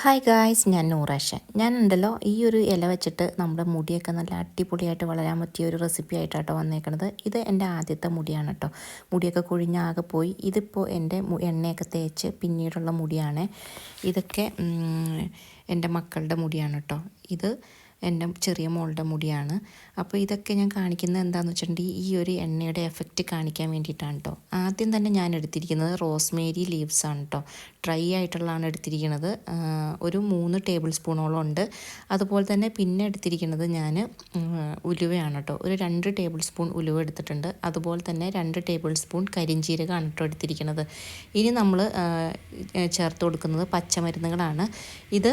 Hi guys ഞാൻ നൂറാശൻ. ഞാൻ ഉണ്ടല്ലോ ഈ ഒരു ഇല വെച്ചിട്ട് നമ്മുടെ മുടിയൊക്കെ നല്ല അടിപൊളിയായിട്ട് വളരാൻ പറ്റിയ ഒരു റെസിപ്പി ആയിട്ടാട്ടോ വന്നേക്കണത്. ഇത് എന്റെ ആദ്യത്തെ മുടിയാണ് കേട്ടോ മുടിയൊക്കെ കൊഴിഞ്ഞാകെ പോയി. ഇതിപ്പോൾ എന്റെ എണ്ണയൊക്കെ തേച്ച് പിന്നീടുള്ള മുടിയാണ്. ഇതൊക്കെ എന്റെ മക്കളുടെ മുടിയാണ് കേട്ടോ ഇത് എന്റെ ചെറിയ മോളുടെ മുടിയാണ്. അപ്പോൾ ഇതൊക്കെ ഞാൻ കാണിക്കുന്നത് എന്താണെന്ന് വെച്ചിട്ടുണ്ടെങ്കിൽ ഈ ഒരു എണ്ണയുടെ എഫക്റ്റ് കാണിക്കാൻ വേണ്ടിയിട്ടാണ് കേട്ടോ ആദ്യം തന്നെ ഞാൻ എടുത്തിരിക്കുന്നത് റോസ്മേരി ലീവ്സ് ആണ് കേട്ടോ ഡ്രൈ ആയിട്ടുള്ളതാണ് എടുത്തിരിക്കുന്നത്. ഒരു മൂന്ന് ടേബിൾ സ്പൂണോളം ഉണ്ട്. അതുപോലെ തന്നെ പിന്നെ എടുത്തിരിക്കുന്നത് ഞാൻ ഉലുവയാണ് കേട്ടോ ഒരു രണ്ട് ടേബിൾ സ്പൂൺ ഉലുവ എടുത്തിട്ടുണ്ട്. അതുപോലെ തന്നെ രണ്ട് ടേബിൾ സ്പൂൺ കരിഞ്ചീരകമാണ് കേട്ടോ എടുത്തിരിക്കുന്നത്. ഇനി നമ്മൾ ചേർത്ത് കൊടുക്കുന്നത് പച്ചമരുന്നുകളാണ്. ഇത്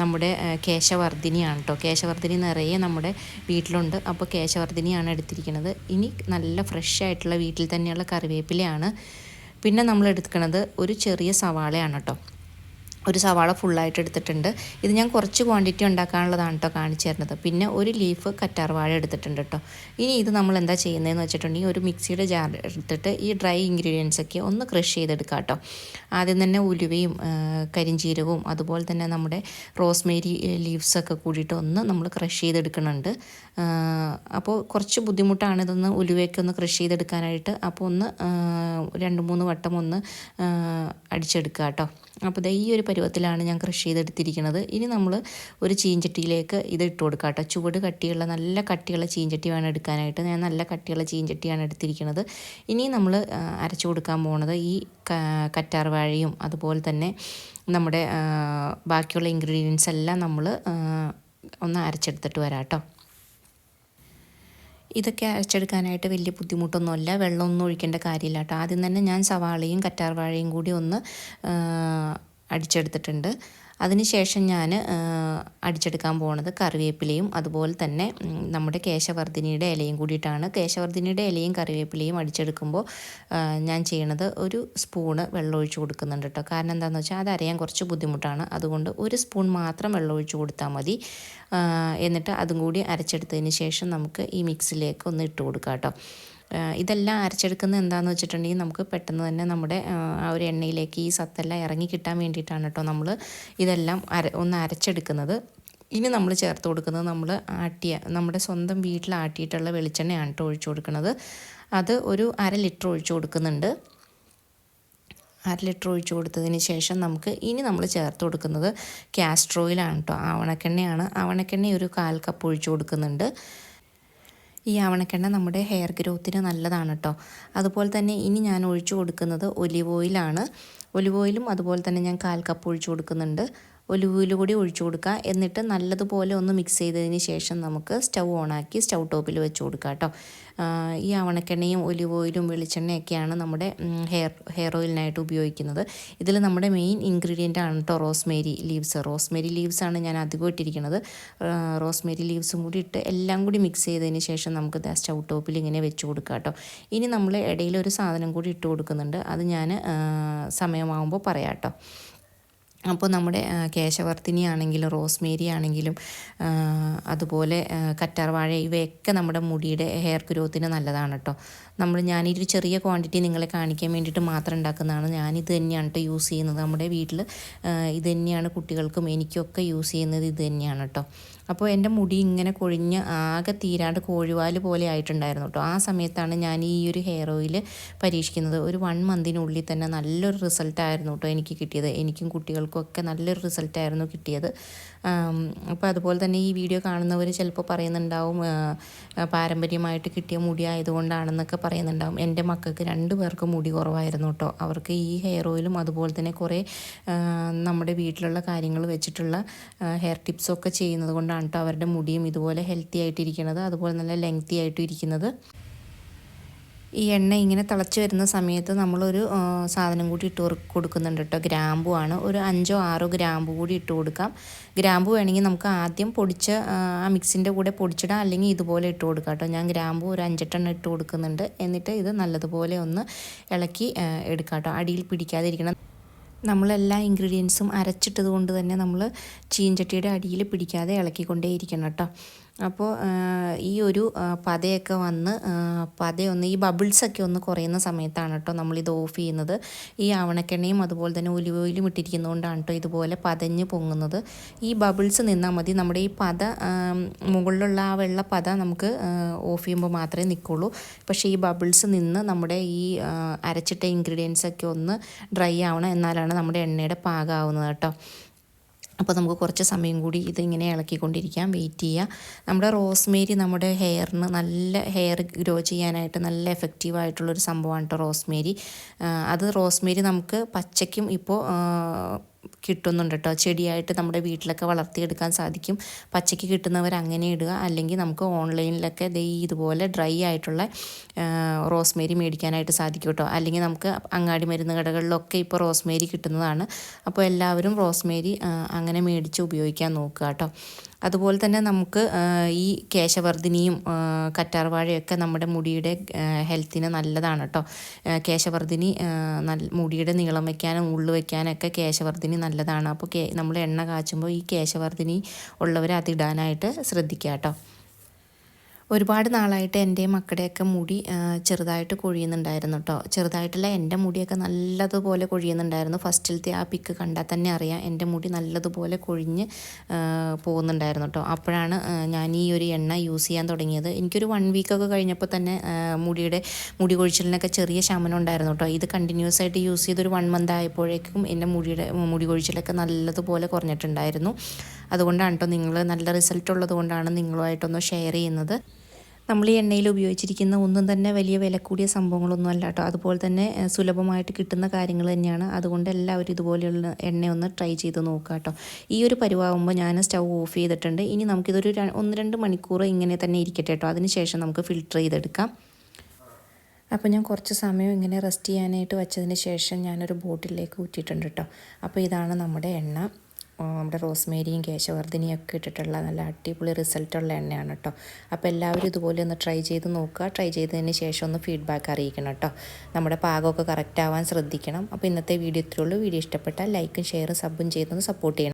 നമ്മുടെ കേശവർദ്ധിനിയാണ് കേട്ടോ കേശവർദ്ധിനി നിറയെ നമ്മുടെ വീട്ടിലുണ്ട്. അപ്പോൾ കേശവർദ്ധിനിയാണ് എടുത്തിരിക്കുന്നത്. ഇനി നല്ല ഫ്രഷ് ആയിട്ടുള്ള വീട്ടിൽ തന്നെയുള്ള കറിവേപ്പിലയാണ്. പിന്നെ നമ്മൾ എടുക്കുന്നത് ഒരു ചെറിയ സവാളയാണ് കേട്ടോ ഒരു സവാള ഫുള്ളായിട്ട് എടുത്തിട്ടുണ്ട്. ഇത് ഞാൻ കുറച്ച് ക്വാണ്ടിറ്റി ഉണ്ടാക്കാനുള്ളതാണ് കേട്ടോ കാണിച്ചു തരുന്നത്. പിന്നെ ഒരു ലീഫ് കറ്റാർവാഴ എടുത്തിട്ടുണ്ട് കേട്ടോ ഇനി ഇത് നമ്മൾ എന്താ ചെയ്യുന്നതെന്ന് വെച്ചിട്ടുണ്ടെങ്കിൽ ഒരു മിക്സിയുടെ ജാർ എടുത്തിട്ട് ഈ ഡ്രൈ ഇൻഗ്രീഡിയൻസ് ഒക്കെ ഒന്ന് ക്രഷ് ചെയ്തെടുക്കുക കേട്ടോ ആദ്യം തന്നെ ഉലുവയും കരിഞ്ചീരകവും അതുപോലെ തന്നെ നമ്മുടെ റോസ്മേരി ലീവ്സ് ഒക്കെ കൂടിയിട്ട് ഒന്ന് നമ്മൾ ക്രഷ് ചെയ്തെടുക്കുന്നുണ്ട്. അപ്പോൾ കുറച്ച് ബുദ്ധിമുട്ടാണ് ഇതൊന്ന് ഉലുവയൊക്കെ ഒന്ന് ക്രഷ് ചെയ്തെടുക്കാനായിട്ട്. അപ്പോൾ ഒന്ന് രണ്ട് മൂന്ന് വട്ടം ഒന്ന് അടിച്ചെടുക്കുക കേട്ടോ അപ്പോൾ ഈ ഒരു പരുവത്തിലാണ് ഞാൻ കൃഷി ചെയ്തെടുത്തിരിക്കുന്നത്. ഇനി നമ്മൾ ഒരു ചീഞ്ചട്ടിയിലേക്ക് ഇത് ഇട്ട് കൊടുക്കുക കേട്ടോ. ചുവട് കട്ടിയുള്ള നല്ല കട്ടിയുള്ള ചീഞ്ചട്ടി വേണം എടുക്കാനായിട്ട് ഞാൻ നല്ല കട്ടിയുള്ള ചീഞ്ചട്ടിയാണ് എടുത്തിരിക്കുന്നത്. ഇനി നമ്മൾ അരച്ചു കൊടുക്കാൻ പോണത് ഈ കറ്റാർ വാഴയും അതുപോലെ തന്നെ നമ്മുടെ ബാക്കിയുള്ള ഇൻഗ്രീഡിയൻസ് എല്ലാം നമ്മൾ ഒന്ന് അരച്ചെടുത്തിട്ട് വരാം കേട്ടോ. ഇതൊക്കെ അരച്ചെടുക്കാനായിട്ട് വലിയ ബുദ്ധിമുട്ടൊന്നുമല്ല. വെള്ളമൊന്നും ഒഴിക്കേണ്ട കാര്യമില്ല കേട്ടോ. ആദ്യം തന്നെ ഞാൻ സവാളയും കറ്റാർവാഴയും കൂടി ഒന്ന് അടിച്ചെടുത്തിട്ടുണ്ട്. അതിനുശേഷം ഞാൻ അടിച്ചെടുക്കാൻ പോണത് കറിവേപ്പിലയും അതുപോലെ തന്നെ നമ്മുടെ കേശവർദ്ധിനിയുടെ ഇലയും കൂടിയിട്ടാണ്. കേശവർദ്ധിനിയുടെ ഇലയും കറിവേപ്പിലയും അടിച്ചെടുക്കുമ്പോൾ ഞാൻ ചെയ്യണത് ഒരു സ്പൂണ് വെള്ളം കൊടുക്കുന്നുണ്ട് കേട്ടോ കാരണം എന്താണെന്ന് വെച്ചാൽ അതറിയാൻ കുറച്ച് ബുദ്ധിമുട്ടാണ്. അതുകൊണ്ട് ഒരു സ്പൂൺ മാത്രം വെള്ളം കൊടുത്താൽ മതി. എന്നിട്ട് അതും കൂടി അരച്ചെടുത്തതിന് ശേഷം നമുക്ക് ഈ മിക്സിലേക്ക് ഒന്ന് ഇട്ട് കൊടുക്കാം കേട്ടോ ഇതെല്ലാം അരച്ചെടുക്കുന്നത് എന്താണെന്ന് വെച്ചിട്ടുണ്ടെങ്കിൽ നമുക്ക് പെട്ടെന്ന് തന്നെ നമ്മുടെ ആ, ഒരു എണ്ണയിലേക്ക് ഈ സത്തെല്ലാം ഇറങ്ങി കിട്ടാൻ വേണ്ടിയിട്ടാണ് കേട്ടോ നമ്മൾ ഇതെല്ലാം അര ഒന്ന് അരച്ചെടുക്കുന്നത്. ഇനി നമ്മൾ ചേർത്ത് കൊടുക്കുന്നത് നമ്മൾ ആട്ടിയ നമ്മുടെ സ്വന്തം വീട്ടിൽ ആട്ടിയിട്ടുള്ള വെളിച്ചെണ്ണയാണ് കേട്ടോ ഒഴിച്ചു കൊടുക്കുന്നത്. അത് ഒരു അര ലിറ്റർ ഒഴിച്ചു കൊടുക്കുന്നുണ്ട്. അര ലിറ്റർ ഒഴിച്ച് കൊടുത്തതിന് ശേഷം നമുക്ക് ഇനി നമ്മൾ ചേർത്ത് കൊടുക്കുന്നത് ക്യാസ്ട്രോയിലാണ് കേട്ടോ. ആവണക്കെണ്ണയാണ്. ആവണക്കെണ്ണ ഒരു കാൽ കപ്പ് ഒഴിച്ചു കൊടുക്കുന്നുണ്ട്. ഈ ആവണക്കെണ്ണ നമ്മുടെ ഹെയർ ഗ്രോത്തിന് നല്ലതാണ് കേട്ടോ അതുപോലെ തന്നെ ഇനി ഞാൻ ഒഴിച്ചു കൊടുക്കുന്നത് ഒലിവ് ഓയിലാണ് ഒലിവ് ഓയിലും അതുപോലെ തന്നെ ഞാൻ കാൽ കപ്പ് ഒഴിച്ചു കൊടുക്കുന്നുണ്ട്. ഒലിവ് കൂടി ഒഴിച്ചു കൊടുക്കുക. എന്നിട്ട് നല്ലതുപോലെ ഒന്ന് മിക്സ് ചെയ്തതിന് ശേഷം നമുക്ക് സ്റ്റൗ ഓണാക്കി സ്റ്റൗ ടോപ്പിൽ വെച്ച് കൊടുക്കുക കേട്ടോ. ഈ അവണക്കെണ്ണയും ഒലിവ് ഓയിലും വെളിച്ചെണ്ണയൊക്കെയാണ് നമ്മുടെ ഹെയർ ഹെയർ ഓയിലിനായിട്ട് ഉപയോഗിക്കുന്നത്. ഇതിൽ നമ്മുടെ മെയിൻ ഇൻഗ്രീഡിയന്റ് ആണ് കേട്ടോ റോസ്മേരി ലീവ്സ് റോസ്മേരി ലീവ്സ് ആണ് ഞാൻ അധികം ഇട്ടിരിക്കുന്നത്. റോസ്മേരി ലീവ്സും കൂടി ഇട്ട് എല്ലാം കൂടി മിക്സ് ചെയ്തതിന് ശേഷം നമുക്ക് സ്റ്റൗ ടോപ്പിൽ ഇങ്ങനെ വെച്ച് കൊടുക്കാം കേട്ടോ ഇനി നമ്മൾ ഇടയിൽ ഒരു സാധനം കൂടി ഇട്ട് കൊടുക്കുന്നുണ്ട്. അത് ഞാൻ സമയമാകുമ്പോൾ പറയാം കേട്ടോ അപ്പോൾ നമ്മുടെ കേശവർത്തിനി ആണെങ്കിലും റോസ്മേരി ആണെങ്കിലും അതുപോലെ കറ്റാർവാഴ ഇവയൊക്കെ നമ്മുടെ മുടിയുടെ ഹെയർ ഗ്രോത്തിന് നല്ലതാണ് കേട്ടോ നമ്മൾ ഞാനൊരു ചെറിയ ക്വാണ്ടിറ്റി നിങ്ങളെ കാണിക്കാൻ വേണ്ടിയിട്ട് മാത്രം ഉണ്ടാക്കുന്നതാണ്. ഞാനിത് തന്നെയാണ് കേട്ടോ യൂസ് ചെയ്യുന്നത്. നമ്മുടെ വീട്ടിൽ ഇത് തന്നെയാണ് കുട്ടികൾക്കും എനിക്കൊക്കെ യൂസ് ചെയ്യുന്നത് ഇത് തന്നെയാണ് കേട്ടോ അപ്പോൾ എന്റെ മുടി ഇങ്ങനെ കൊഴിഞ്ഞ് ആകെ തീരാണ്ട് കോഴിവാൽ പോലെ ആയിട്ടുണ്ടായിരുന്നു കേട്ടോ. ആ സമയത്താണ് ഞാൻ ഈ ഒരു ഹെയർ ഓയിൽ പരീക്ഷിക്കുന്നത്. ഒരു വൺ മന്തിനുള്ളിൽ തന്നെ നല്ലൊരു റിസൾട്ടായിരുന്നു കേട്ടോ എനിക്ക് കിട്ടിയത്. എനിക്കും കുട്ടികൾക്കും ഒക്കെ നല്ലൊരു റിസൾട്ടായിരുന്നു കിട്ടിയത്. അപ്പോൾ അതുപോലെ തന്നെ ഈ വീഡിയോ കാണുന്നവർ ചിലപ്പോൾ പറയുന്നുണ്ടാവും പാരമ്പര്യമായിട്ട് കിട്ടിയ മുടി ആയതുകൊണ്ടാണെന്നൊക്കെ പറയുന്നുണ്ടാവും. എന്റെ മക്കൾക്ക് രണ്ട് പേർക്ക് മുടി കുറവായിരുന്നു കേട്ടോ അവർക്ക് ഈ ഹെയർ ഓയിലും അതുപോലെ തന്നെ കുറേ നമ്മുടെ വീട്ടിലുള്ള കാര്യങ്ങൾ വെച്ചിട്ടുള്ള ഹെയർ ടിപ്സൊക്കെ ചെയ്യുന്നത് കൊണ്ടാണ് കേട്ടോ അവരുടെ മുടിയും ഇതുപോലെ ഹെൽത്തി ആയിട്ടിരിക്കുന്നത് അതുപോലെ നല്ല ലെങ്തി ആയിട്ടും ഇരിക്കുന്നത്. ഈ എണ്ണ ഇങ്ങനെ തിളച്ച് വരുന്ന സമയത്ത് നമ്മളൊരു സാധനം കൂടി ഇട്ട് കൊടു- കൊടുക്കുന്നുണ്ട് കേട്ടോ. ഗ്രാമ്പു ആണ്. ഒരു അഞ്ചോ ആറോ ഗ്രാമ്പു കൂടി ഇട്ട് കൊടുക്കാം. ഗ്രാമ്പു വേണമെങ്കിൽ നമുക്ക് ആദ്യം പൊടിച്ച ആ, മിക്സിന്റെ കൂടെ പൊടിച്ചിടാം. അല്ലെങ്കിൽ ഇതുപോലെ ഇട്ട് കൊടുക്കാം കേട്ടോ. ഞാൻ ഗ്രാമ്പു ഒരു അഞ്ചെട്ടെണ്ണം ഇട്ട് കൊടുക്കുന്നുണ്ട്. എന്നിട്ട് ഇത് നല്ലതുപോലെ ഒന്ന് ഇളക്കി എടുക്കാം കേട്ടോ. അടിയിൽ പിടിക്കാതിരിക്കണം. നമ്മളെല്ലാ ഇൻഗ്രീഡിയൻസും അരച്ചിട്ടത് കൊണ്ട് തന്നെ നമ്മൾ ചീഞ്ചട്ടിയുടെ അടിയിൽ പിടിക്കാതെ ഇളക്കിക്കൊണ്ടേ ഇരിക്കണം കേട്ടോ അപ്പോൾ ഈ ഒരു പതയൊക്കെ വന്ന് പതയൊന്ന് ഈ ബബിൾസൊക്കെ ഒന്ന് കുറയുന്ന സമയത്താണ് കേട്ടോ നമ്മളിത് ഓഫ് ചെയ്യുന്നത്. ഈ ആവണക്കെണ്ണയും അതുപോലെ തന്നെ ഒലിവ് ഓയിലും ഇട്ടിരിക്കുന്നതുകൊണ്ടാണ് കേട്ടോ ഇതുപോലെ പതഞ്ഞ് പൊങ്ങുന്നത്. ഈ ബബിൾസ് നിന്നാൽ മതി. നമ്മുടെ ഈ പത മുകളിലുള്ള ആ വെള്ള പത നമുക്ക് ഓഫ് ചെയ്യുമ്പോൾ മാത്രമേ നിൽക്കുള്ളൂ. പക്ഷേ ഈ ബബിൾസ് നിന്ന് നമ്മുടെ ഈ അരച്ചിട്ട ഇൻഗ്രീഡിയൻസൊക്കെ ഒന്ന് ഡ്രൈ ആവണം എന്നാലാണ് നമ്മുടെ എണ്ണയുടെ പാകമാവുന്നത് കേട്ടോ. അപ്പോൾ നമുക്ക് കുറച്ച് സമയം കൂടി ഇതിങ്ങനെ ഇളക്കിക്കൊണ്ടിരിക്കാം. വെയിറ്റ് ചെയ്യുക നമ്മുടെ റോസ്മേരി നമ്മുടെ ഹെയറിന് നല്ല ഹെയർ ഗ്രോ ചെയ്യാനായിട്ട് നല്ല എഫക്റ്റീവ് ആയിട്ടുള്ളൊരു സംഭവമാണ് കേട്ടോ റോസ്മേരി. അത് റോസ്മേരി നമുക്ക് പച്ചയ്ക്കും ഇപ്പോൾ കിട്ടുന്നുണ്ട് കേട്ടോ ചെടിയായിട്ട് നമ്മുടെ വീട്ടിലൊക്കെ വളർത്തിയെടുക്കാൻ സാധിക്കും. പച്ചയ്ക്ക് കിട്ടുന്നവർ അങ്ങനെ ഇടുക. അല്ലെങ്കിൽ നമുക്ക് ഓൺലൈനിലൊക്കെ ദേ ഇതുപോലെ ഡ്രൈ ആയിട്ടുള്ള റോസ്മേരി മേടിക്കാനായിട്ട് സാധിക്കും കേട്ടോ അല്ലെങ്കിൽ നമുക്ക് അങ്ങാടി മരുന്ന് കടകളിലൊക്കെ ഇപ്പോൾ റോസ്മേരി കിട്ടുന്നതാണ്. അപ്പോൾ എല്ലാവരും റോസ്മേരി അങ്ങനെ മേടിച്ച് ഉപയോഗിക്കാൻ നോക്കുക കേട്ടോ അതുപോലെ തന്നെ നമുക്ക് ഈ കേശവർദ്ധിനിയും കറ്റാർവാഴയൊക്കെ നമ്മുടെ മുടിയുടെ ഹെൽത്തിന് നല്ലതാണ് കേട്ടോ കേശവർദ്ധിനി നല്ല മുടിയുടെ നീളം വയ്ക്കാനും ഉള്ളു വയ്ക്കാനൊക്കെ കേശവർദ്ധിനി നല്ലതാണ്. അപ്പോൾ നമ്മൾ എണ്ണ കാച്ചുമ്പോൾ ഈ കേശവർദ്ധിനി ഉള്ളവർ അതിടാനായിട്ട് ശ്രദ്ധിക്കുക കേട്ടോ ഒരുപാട് നാളായിട്ട് എന്റെ മക്കളുടെയൊക്കെ മുടി ചെറുതായിട്ട് കൊഴിയുന്നുണ്ടായിരുന്നു കേട്ടോ ചെറുതായിട്ടല്ല എന്റെ മുടിയൊക്കെ നല്ലതുപോലെ കൊഴിയുന്നുണ്ടായിരുന്നു. ഫസ്റ്റിലത്തെ ആ പിക്ക് കണ്ടാൽ തന്നെ അറിയാം എന്റെ മുടി നല്ലതുപോലെ കൊഴിഞ്ഞ് പോകുന്നുണ്ടായിരുന്നു കേട്ടോ അപ്പോഴാണ് ഞാൻ ഈ ഒരു എണ്ണ യൂസ് ചെയ്യാൻ തുടങ്ങിയത്. എനിക്കൊരു വൺ വീക്കൊക്കെ കഴിഞ്ഞപ്പോൾ തന്നെ മുടിയുടെ മുടി കൊഴിച്ചിലിനൊക്കെ ചെറിയ ശമനം ഉണ്ടായിരുന്നു കേട്ടോ ഇത് കണ്ടിന്യൂസ് ആയിട്ട് യൂസ് ചെയ്തൊരു വൺ മന്ത് ആയപ്പോഴേക്കും എന്റെ മുടിയുടെ മുടി കൊഴിച്ചിലൊക്കെ നല്ലതുപോലെ കുറഞ്ഞിട്ടുണ്ടായിരുന്നു. അതുകൊണ്ടാണ് നിങ്ങൾ നല്ല റിസൾട്ട് ഉള്ളത് കൊണ്ടാണ് നിങ്ങളുമായിട്ടൊന്ന് ഷെയർ ചെയ്യുന്നത്. നമ്മൾ ഈ എണ്ണയിൽ ഉപയോഗിച്ചിരിക്കുന്ന ഒന്നും തന്നെ വലിയ വില കൂടിയ സംഭവങ്ങളൊന്നും അല്ല കേട്ടോ അതുപോലെ തന്നെ സുലഭമായിട്ട് കിട്ടുന്ന കാര്യങ്ങൾ തന്നെയാണ്. അതുകൊണ്ട് എല്ലാവരും ഇതുപോലെയുള്ള എണ്ണ ഒന്ന് ട്രൈ ചെയ്ത് നോക്കുക കേട്ടോ ഈ ഒരു പരിവാകുമ്പോൾ ഞാൻ സ്റ്റൗ ഓഫ് ചെയ്തിട്ടുണ്ട്. ഇനി നമുക്കിതൊരു ഒന്ന് രണ്ട് മണിക്കൂർ ഇങ്ങനെ തന്നെ ഇരിക്കട്ടെ കേട്ടോ അതിനുശേഷം നമുക്ക് ഫിൽറ്റർ ചെയ്തെടുക്കാം. അപ്പോൾ ഞാൻ കുറച്ച് സമയം ഇങ്ങനെ റെസ്റ്റ് ചെയ്യാനായിട്ട് വെച്ചതിന് ശേഷം ഞാനൊരു ബോട്ടിലേക്ക് ഊറ്റിയിട്ടുണ്ട് കേട്ടോ അപ്പോൾ ഇതാണ് നമ്മുടെ എണ്ണ. നമ്മുടെ റോസ്മേരിയും കേശവർദ്ധിനിയും ഒക്കെ ഇട്ടിട്ടുള്ള നല്ല അടിപൊളി റിസൾട്ടുള്ള എണ്ണയാണ് കേട്ടോ അപ്പോൾ എല്ലാവരും ഇതുപോലെ ഒന്ന് ട്രൈ ചെയ്ത് നോക്കുക. ട്രൈ ചെയ്തതിന് ശേഷം ഒന്ന് ഫീഡ്ബാക്ക് അറിയിക്കണം കേട്ടോ നമ്മുടെ പാകമൊക്കെ കറക്റ്റ് ആവാൻ ശ്രദ്ധിക്കണം. അപ്പോൾ ഇന്നത്തെ വീഡിയോ ഇത്രയുള്ളൂ വീഡിയോ ഇഷ്ടപ്പെട്ടാൽ ലൈക്കും ഷെയറും സബും ചെയ്തൊന്ന് സപ്പോർട്ട് ചെയ്യണം.